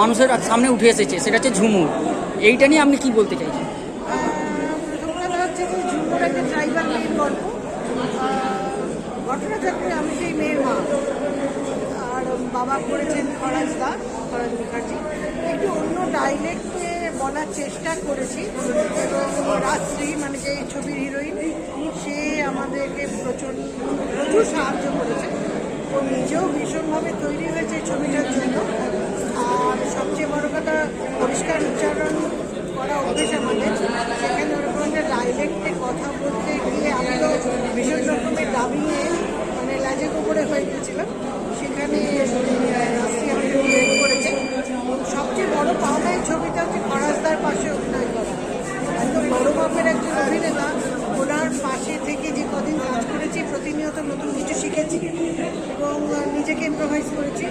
মানুষের সামনে উঠে এসেছে, সেটা হচ্ছে ঝুমুর। এইটা নিয়ে আপনি কি বলতে চাইছেন? আমি সেই মা। আর বাবা করেছেন খরাজ দা খরাজ মুখার্জি। একটু অন্য ডাইলেক্টে বলার চেষ্টা করেছি। এবং রাত্রি মানে যে ছবির হিরোইন সে আমাদেরকে প্রচুর প্রচুর সাহায্য করেছে। ও নিজেও ভীষণভাবে তৈরি হয়েছে ছবিটার জন্য। আর সবচেয়ে বড় কথা পরিষ্কার উচ্চারণ করা অভ্যেস আমাদের সেখানে ওরকম একটা ডাইলেক্টে কথা বলতে গিয়ে আমি তো ভীষণ রকমের দাবিয়ে মানে লাজে গোবরে হয়ে গেছিলাম সেখানে রাস্তি আমাকে হেল্প করেছে এবং সবচেয়ে বড় পাওনা এই ছবিটা হচ্ছে খরাজদার পাশে অভিনয় করা একদম বড় মাপের একজন অভিনেতা ওনার পাশে থেকে যে কদিন কাজ করেছি প্রতিনিয়ত নতুন কিছু শিখেছি এবং নিজেকে ইম্প্রোভাইজ করেছি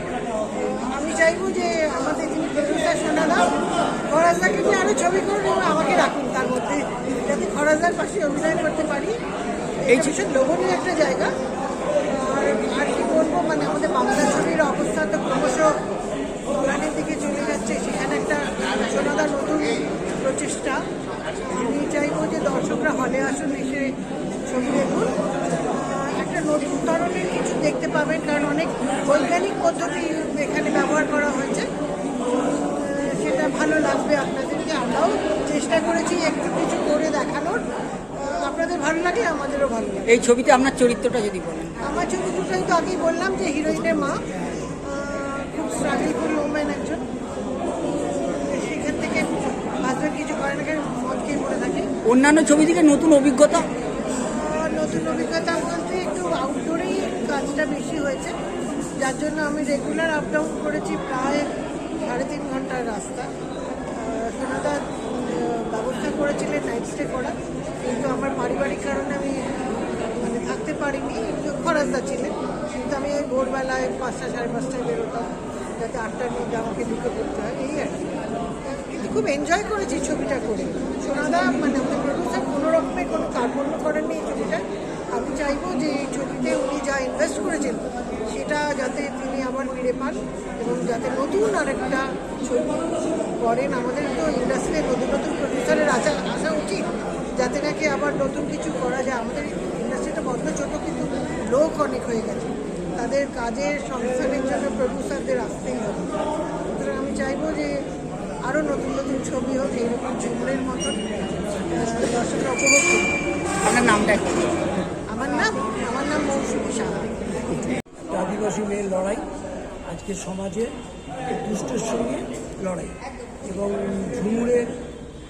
আমি চাইব যে আমাদের যিনি প্রডিউসার সোনাদা খরাজদাকে নিয়ে আরও ছবি করুন এবং আমাকে রাখুন তার মধ্যে যাতে খরাজদার পাশে অভিনয় করতে পারি এই ভীষণ লোভনীয় একটা জায়গা। আর কি বলব মানে আমাদের বাংলা ছবির অবস্থা তো ক্রমশ কল্যাণের দিকে চলে যাচ্ছে। সেখানে একটা সোনাদার নতুন প্রচেষ্টা। আমি চাইব যে দর্শকরা হলে আসুন, এসে ছবি দেখুন। একটা নতুন ধরনের কিছু দেখতে পাবেন, কারণ অনেক বৈজ্ঞানিক পদ্ধতি এখানে ব্যবহার করা হয়েছে। সেটা ভালো লাগবে আপনাদেরকে। আমরাও চেষ্টা করেছি একটু কিছু করে দেখানোর। আপনাদের ভালো লাগে আমাদেরও ভালো লাগে। এই ছবিতে আপনার চরিত্রটা যদি বলেন। আমার চরিত্রটাই তো আগেই বললাম যে হিরোইনের মা খুব স্ট্রাগলফুল ওমেন একজন। সেখান থেকে হাজব্যান্ড কিছু করে না কেন মদ খেয়ে পড়ে থাকে। অন্যান্য ছবি থেকে নতুন অভিজ্ঞতা? নতুন অভিজ্ঞতা বলতে একটু আউটডোরেই কাজটা বেশি হয়েছে। যার জন্য আমি রেগুলার আপ ডাউন করেছি প্রায় সাড়ে তিন ঘণ্টার রাস্তা। সোনাদা ব্যবস্থা করেছিলেন নাইট স্টে করা। কিন্তু আমার পারিবারিক কারণে আমি মানে থাকতে পারিনি খরাস্তা ছিলেন কিন্তু আমি ওই ভোরবেলায় পাঁচটা সাড়ে পাঁচটায় বেরোতাম, যাতে আটটার মধ্যে আমাকে ঢুকে পড়তে হয়, এই আর কি। কিন্তু খুব এনজয় করেছি ছবিটা করে। সোনাদা মানে আমাদের প্রডিউসার কোনো রকমের কোনো কার্পণ্য করেননি এই ছবিটা। আমি চাইব যে এই ছবিতে উনি যা ইনভেস্ট করেছেন, সেটা যাতে তিনি আবার ফিরে পান এবং যাতে নতুন আরেকটা ছবি করেন। আমাদের তো ইন্ডাস্ট্রিতে নতুন নতুন প্রডিউসারের আসা আসা উচিত, যাতে নাকি আবার নতুন কিছু করা যায়। আমাদের ইন্ডাস্ট্রিটা বড্ড ছোট, কিন্তু লোক অনেক হয়ে গেছে। তাদের কাজের সংস্থানের জন্য প্রডিউসারদের আসতেই হবে। সুতরাং আমি চাইব যে আরও নতুন নতুন ছবি হোক, এইরকম ঝুমুরের মতন দর্শকরা উপভোগ করুন আপনার নামটা আমার আদিবাসী মেয়ের লড়াই। আজকে সমাজে দুষ্টের সঙ্গে লড়াই। এবং ঝুমুরের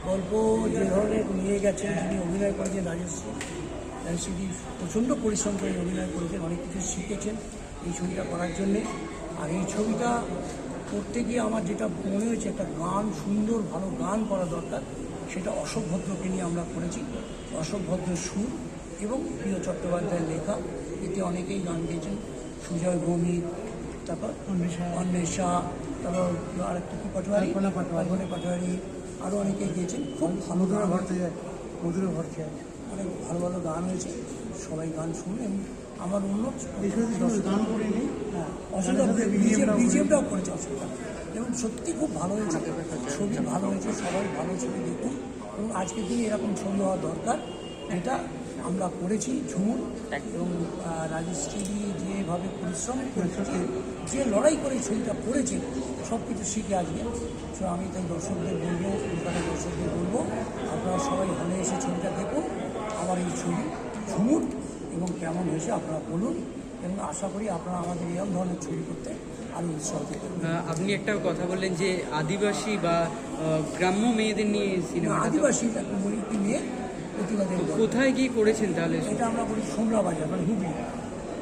গল্প যে ধরনের নিয়ে গেছেন, যিনি অভিনয় করেছেন রাজশ্রী রাজশ্রী প্রচণ্ড পরিশ্রম করে অভিনয় করেছেন, অনেক কিছু শিখেছেন এই ছবিটা করার জন্যে। আর এই ছবিটা করতে গিয়ে আমার যেটা মনে হয়েছে, একটা গান, সুন্দর ভালো গান করা দরকার, সেটা অশোক ভদ্রকে নিয়ে আমরা করেছি। অশোক ভদ্রের সুর এবং প্রিয় চট্টোপাধ্যায়ের লেখা এতে অনেকেই গান গেয়েছেন সুজয় ভৌমিক তারপর অন্বেষা। তারপর আরেকটা কি পাটোয়ারি? পাটোয়ারি। পাটোয়ারি আরও অনেকেই গেয়েছেন খুব ভালো গান। ভরতে যায় মধুরে ভরতে যায় অনেক ভালো ভালো গান হয়েছে। সবাই গান শুনে এবং আমার অন্য গান করে নেই। হ্যাঁ অসুবিধা বিজিএমটাও করেছে অসুবিধা এবং সত্যি খুব ভালো হয়েছে। ছবি ভালো হয়েছে সবাই ভালো ছবি দেখুন। এবং আজকের দিনে এরকম ছবি হওয়া দরকার এটা আমরা করেছি ঝুমুর। একদম। রাজশ্রী যেভাবে পরিশ্রম করেছে যে লড়াই করে এই ছবিটা করেছে সব কিছু শিখে আসবে তো আমি তাই দর্শকদের বলব কলকাতার দর্শকদের বলব আপনারা সবাই হলে এসে ছবিটা দেখুন আমার এই ছবি ঝুমুর এবং কেমন হয়েছে আপনারা বলুন এবং আশা করি আপনারা আমাদের এরকম ধরনের ছবি করতে আরও উৎসাহ আপনি একটা কথা বললেন যে আদিবাসী বা গ্রাম্য মেয়েদের নিয়ে সিনেমাটা তো আদিবাসী একটি মেয়ে কোথায় গিয়ে করেছেন তাহলে? এটা আমরা করি সোমরা বাজার মানে হুগলি।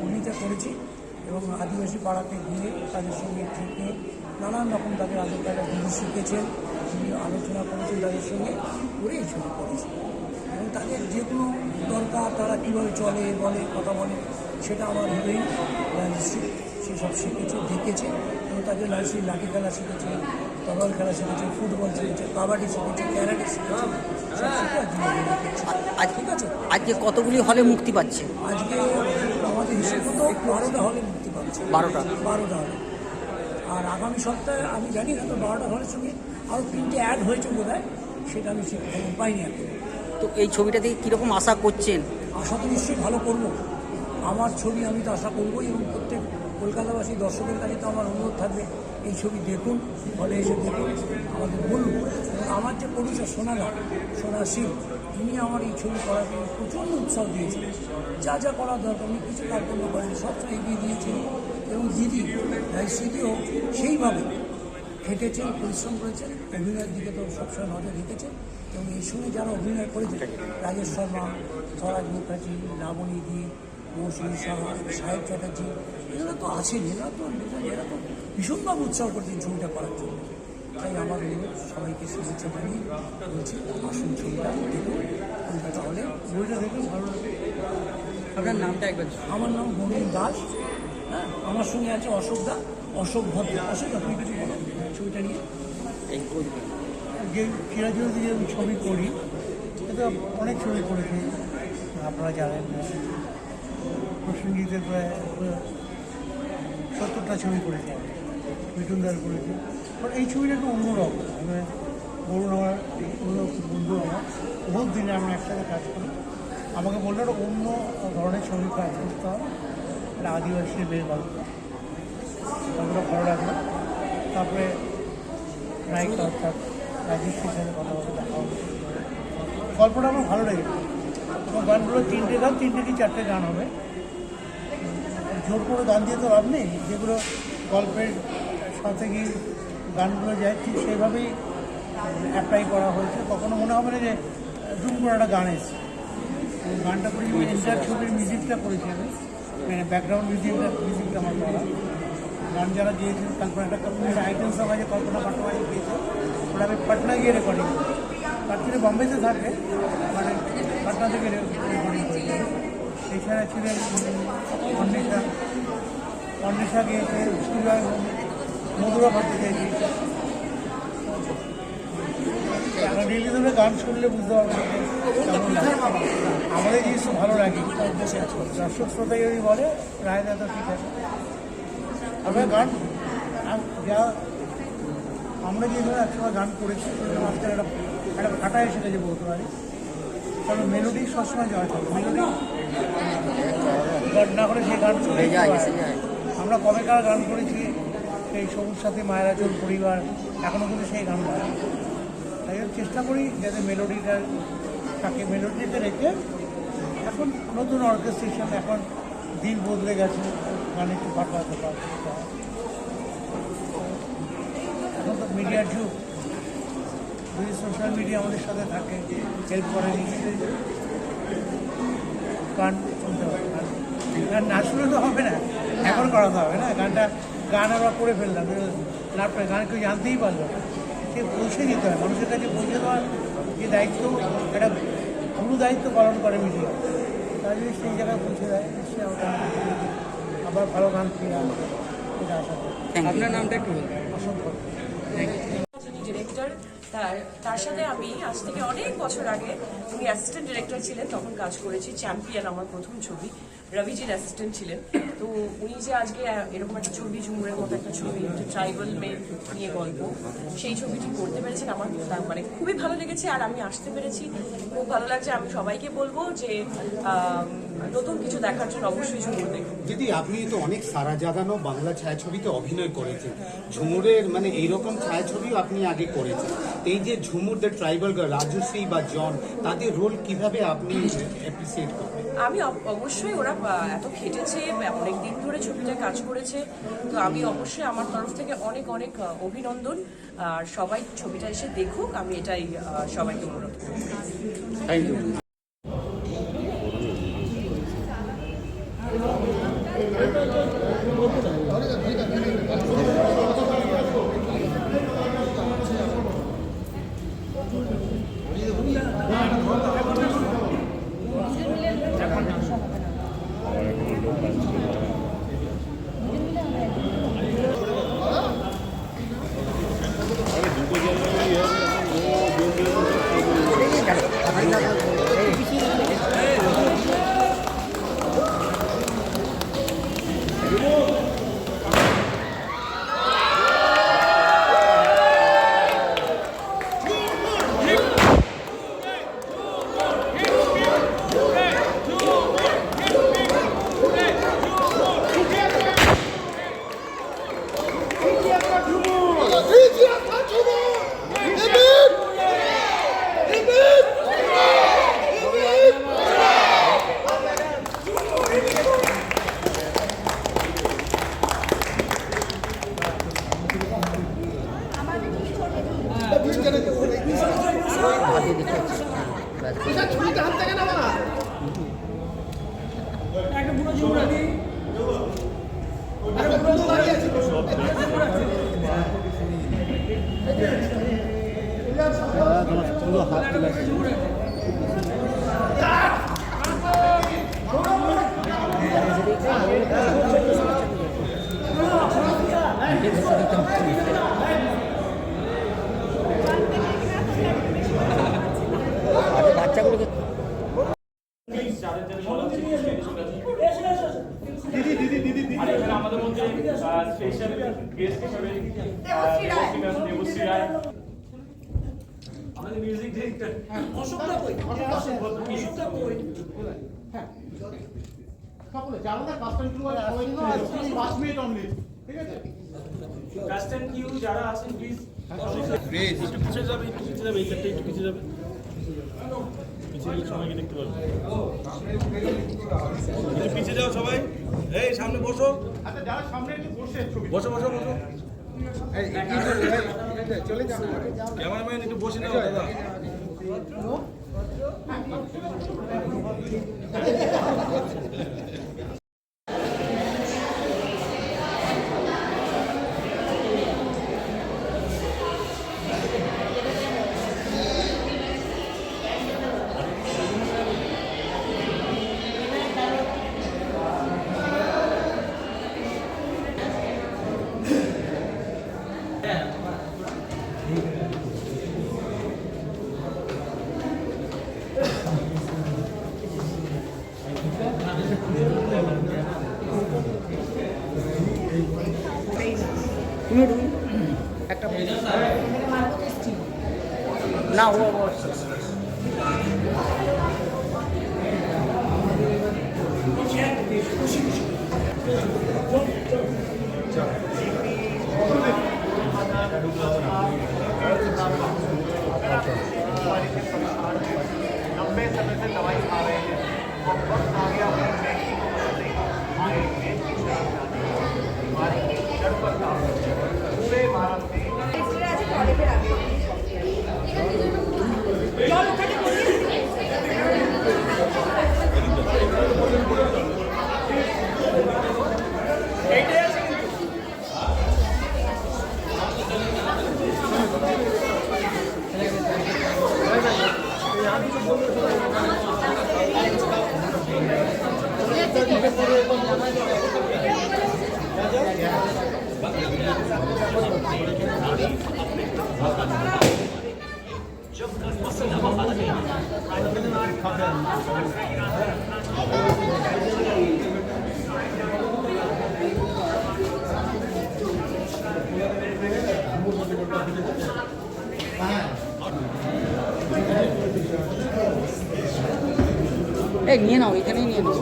হুগলিতে করেছি এবং আদিবাসী পাড়াতে গিয়ে তাদের সঙ্গে থেকে নানান রকম তাদের আদর তারা জিনিস শিখেছেন আলোচনা করেছেন তাদের সঙ্গে করে এই ছবি করেছি। এবং তাদের যে কোনো দরকার তারা কীভাবে চলে, বলে, কথা বলে, সেটা আমার হিরোইন সেসব শিখেছে দেখেছে এবং তাদের রাজশ্রী লাঠি খেলা শিখেছে তরল খেলা শিখেছে ফুটবল শিখেছে কাবাডি শিখেছে ক্যারাটে শিখেছে ঠিক আছে? আজকে কতগুলি হলে মুক্তি পাচ্ছে? আজকে আমাদের হিসেব মতো বারোটা হলে মুক্তি পাচ্ছে। বারোটা? বারোটা হলে। আর আগামী সপ্তাহে আমি জানি না তো বারোটা ঘরের সঙ্গে আরও তিনটে অ্যাড হয়েছে বোধ হয় সেটা আমি ঠিক খবর পাইনি এখন। তো এই ছবিটা থেকে কীরকম আশা করছেন? আশা তো নিশ্চয়ই ভালো করব। আমার ছবি আমি তো আশা করবোই এবং প্রত্যেক কলকাতাবাসী দর্শকের কাছে তো আমার অনুরোধ থাকবে, এই ছবি দেখুন হলে এসে দেখুন আমাদের বলুন। আমার যে প্রডিউসার সোনাদা সোনা সিং তিনি আমার এই ছবি করার জন্য প্রচণ্ড উৎসাহ দিয়েছেন। যা যা করা দরকার, উনি কিছু কার্পণ্য করেন সবসময় এগিয়ে দিয়েছেন। এবং দিদি স্মৃতিও সেইভাবে খেটেছেন পরিশ্রম করেছেন, অভিনয়ের দিকে তো সবসময় নজর রেখেছেন। এবং এই সঙ্গে যারা অভিনয় করেছেন, রাজেশ শর্মা, স্বরাজ মুখার্জি, লাবণী দি মৌসুমী সাহা সাহেব চ্যাটার্জি এরা তো আছেন এরা তো এরা তো ভীষণভাবে উৎসাহ করছেন ছবিটা করার জন্য। তাই আমার অনুরোধ সবাইকে শুভেচ্ছা জানিয়ে বলছি আসুন ছবিটা দেখুন। কলকাতা হলে বইটা দেখুন ভালো আপনার নামটা একবার আমার নাম বরুণ দাস। হ্যাঁ আমার সঙ্গে আছে অশোক দা অশোক ভদ্র। অশোক দা তুমি কিছু বলো? ছবিটা নিয়ে। এই যে চিরাচরিত যে ছবি করি। এটা অনেক ছবি করেছি। আপনারা জানেন। প্রসেনজিতের প্রায় সত্তরটা ছবি করেছি, মিঠুনদার করেছি। বাট এই ছবিটা একটু অন্যরকম মানে বলুন আমার অন্য বন্ধু আমার বহুত দিনে আমরা একসাথে কাজ করি। আমাকে বলল একটা অন্য ধরনের ছবি কাজ করতে হবে। একটা আদিবাসী মেয়ে গল্প গল্পটা ভালো লাগল তারপরে নায়িকা অর্থাৎ রাজেশের সাথে কথা বলে দেখা গল্পটা আমার ভালো লেগেছে। গানগুলো তিনটে গান তিনটে কি চারটে গান হবে? জোর করে গান দিয়ে তো লাভ নেই যেগুলো গল্পের সাথে গিয়ে গানগুলো যায় ঠিক সেইভাবেই অ্যাপ্লাই করা হয়েছে। কখনো মনে হবে না যে দুম করে একটা গান এসছে। গানটা করি এন্টার ছবির মিউজিকটা করেছি আমি। মানে ব্যাকগ্রাউন্ড মিউজিকটা মিউজিকটা আমার করা। গান যারা গিয়েছেন তারপর একটা একটা আইটেম সব আছে কল্পনা পাটোয়ারি গিয়েছে। ওটা আমি পাটনা গিয়ে রেকর্ডিং তার থেকে বম্বেতে থাকে মানে পাটনা থেকে এছাড়া ছিলেন অন্বেষা। অন্বেষা গিয়েছে মধুরা ভট্টাচার্য ডেলি ধরে গান শুনলে বুঝতে পারবেন যে আমাদের জিনিস ভালো লাগে। দর্শক শ্রোতা যদি বলে, রায় দাদা ঠিক আছে। আমরা গান যা আমরা যে ধরনের একসময় গান করেছি, সেটা মাঝখানে একটা একটা কাটা এসে গেছে বলতে পারি। কারণ মেলোডি সবসময় জয় থাকে। মেলোডি না করে সেই গান হয়ে যায়। আমরা কবেকার গান করেছি সেই সবুজ সাথী মায়েরাচল পরিবার এখনও কিন্তু সেই গান গায়। তাই জন্য চেষ্টা করি যাতে মেলোডিটা থাকে মেলোডিতে রেখে এখন নতুন অর্কেস্ট্রেশন এখন দিন বদলে গেছে গান একটু পাঠাতে পারতে এখন তো মিডিয়ার যুগ। যদি সোশ্যাল মিডিয়া আমাদের সাথে থাকে হেল্প করে গান শুনতে হবে গান। না শুনে তো হবে না। এখন করাতে হবে না। গানটা গান আমরা করে ফেললাম লাভটা গান কেউ জানতেই পারল সে পৌঁছে দিতে হয়। মানুষের কাছে পৌঁছে দেওয়ার যে দায়িত্ব একটা গুরু দায়িত্ব পালন করে মিডিয়া তারা যদি সেই জায়গায় পৌঁছে দেয় সে আমরা আবার ভালো গান ফিরে আসবে। এটা আশা করি আপনার নামটা একটু ডিরেক্টর তার তার সাথে আমি আজ থেকে অনেক বছর আগে উনি অ্যাসিস্ট্যান্ট ডিরেক্টর ছিলেন, তখন কাজ করেছি চ্যাম্পিয়ন আমার প্রথম ছবি রবিজির অ্যাসিস্ট্যান্ট ছিলেন। তো উনি যে আজকে এরকম একটা ছবি, ঝুমুরের মতো একটা ছবি ট্রাইবাল মেয়ে নিয়ে গল্প, সেই ছবিটি করতে পেরেছেন আমার মানে খুবই ভালো লেগেছে, আর আমি আসতে পেরেছি। খুব ভালো লাগছে, আমি সবাইকে বলব যে নতুন কিছু দেখার জন্য অবশ্যই ঝুমুর দেখুন। দিদি আপনি তো অনেক সারা জাগানো বাংলা ছায়াছবিতে অভিনয় করেছেন। ঝুমুরের মানে এইরকম ছায়াছবিও আপনি আগে করেছেন। এই যে ঝুমুর দ্য ট্রাইবাল রাজশ্রী বা জন তাদের রোল কীভাবে আপনি অ্যাপ্রিসিয়েট করবেন? আমি অবশ্যই ওরা এত খেটেছে অনেক দিন ধরে ছবিটা কাজ করেছে। তো আমি অবশ্যই আমার তরফ থেকে অনেক অনেক অভিনন্দন। আর সবাই ছবিটা এসে দেখুক আমি এটাই সবাইকে অনুরোধ করব থ্যাংক ইউ বাচ্চাগুলোকে আর এখানে আমাদের মধ্যে স্পেশাল গেস্ট হিসেবে দেবশ্রী রায়। আমাদের music director cast and crew যারা আছেন প্লিজ একটু পিছিয়ে যাবে একটু পিছিয়ে যাবে এই চারটে একটু যাবে। পিছিয়ে গেলে সবাইকে দেখতে পাবে। একটু পিছিয়ে যাও সবাই। এই সামনে বসো। আচ্ছা যারা সামনে একটু বসে বসো বসো বসো। ক্যামেরাম্যান একটু বসে নাও দাদা তুমি এই নিয়ে নাও এখানেই নিয়ে নাও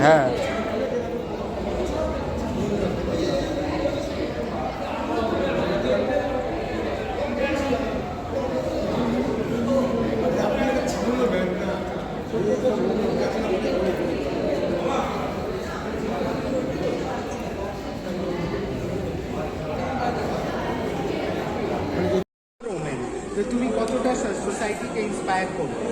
হ্যাঁ তো তুমি কতটা সোসাইটিকে ইন্সপায়ার করবে।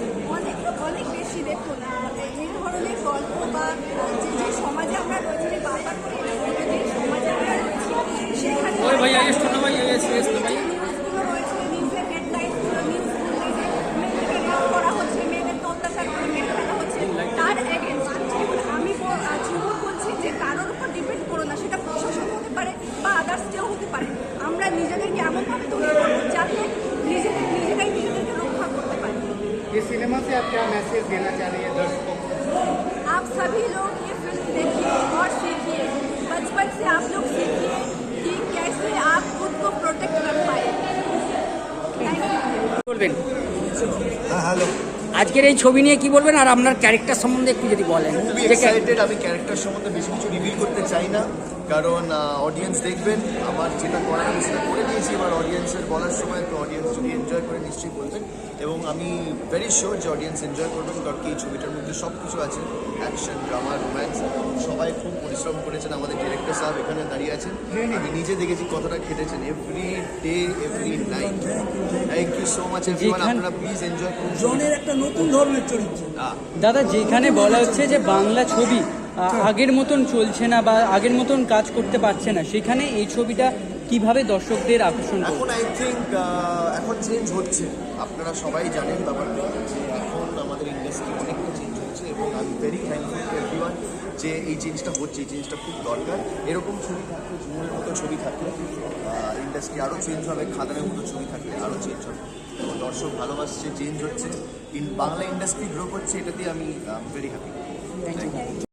I আজকের এই ছবি নিয়ে কি বলবেন? আর আপনার ক্যারেক্টার সম্বন্ধে একটু যদি বলেন। খুবই এক্সাইটেড আমি ক্যারেক্টার সম্বন্ধে বেশি কিছু রিভিল করতে চাই না। কারণ অডিয়েন্স দেখবেন আমার যেটা করার আমি সেটা করে দিয়েছি। এবার অডিয়েন্সের বলার সময় তো অডিয়েন্স যদি এনজয় করে নিশ্চয়ই বলবেন। এবং আমি ভেরি শিওর যে অডিয়েন্স এনজয় করবেন কারণ কি এই ছবিটার মধ্যে সব কিছু আছে। অ্যাকশন ড্রামা রোম্যান্স সবাই খুব পরিশ্রম করেছেন আমাদের ডিরেক্টর সাহেব এখানে দাঁড়িয়ে আছেন। আমি নিজে দেখেছি কতটা খেটেছেন every day every night thank you so much everyone আপনারা প্লিজ এনজয় করুন। জনের একটা নতুন ধরনের চরিত্র। দাদা যেখানে বলা হচ্ছে যে বাংলা ছবি আগের মতন চলছে না বা আগের মতন কাজ করতে পারছে না সেখানে এই ছবিটা কীভাবে দর্শকদের আকর্ষণ এখন আই থিঙ্ক এখন চেঞ্জ হচ্ছে। আপনারা সবাই জানেন ব্যাপারটা যে এখন আমাদের ইন্ডাস্ট্রি অনেকটা চেঞ্জ হচ্ছে এবং আমি ভেরি থ্যাঙ্কফুল টু এভরিওয়ান যে এই চেঞ্জটা হচ্ছে এই চেঞ্জটা খুব দরকার। এরকম ছবি থাকলে ঝুমুরের মতো ছবি থাকলে ইন্ডাস্ট্রি আরও চেঞ্জ হবে খাদানের মতো ছবি থাকলে আরও চেঞ্জ হবে। দর্শক ভালোবাসছে চেঞ্জ হচ্ছে। ইন বাংলা ইন্ডাস্ট্রি গ্রো করছে এটাতে আমি ভেরি হ্যাপি থ্যাংক ইউ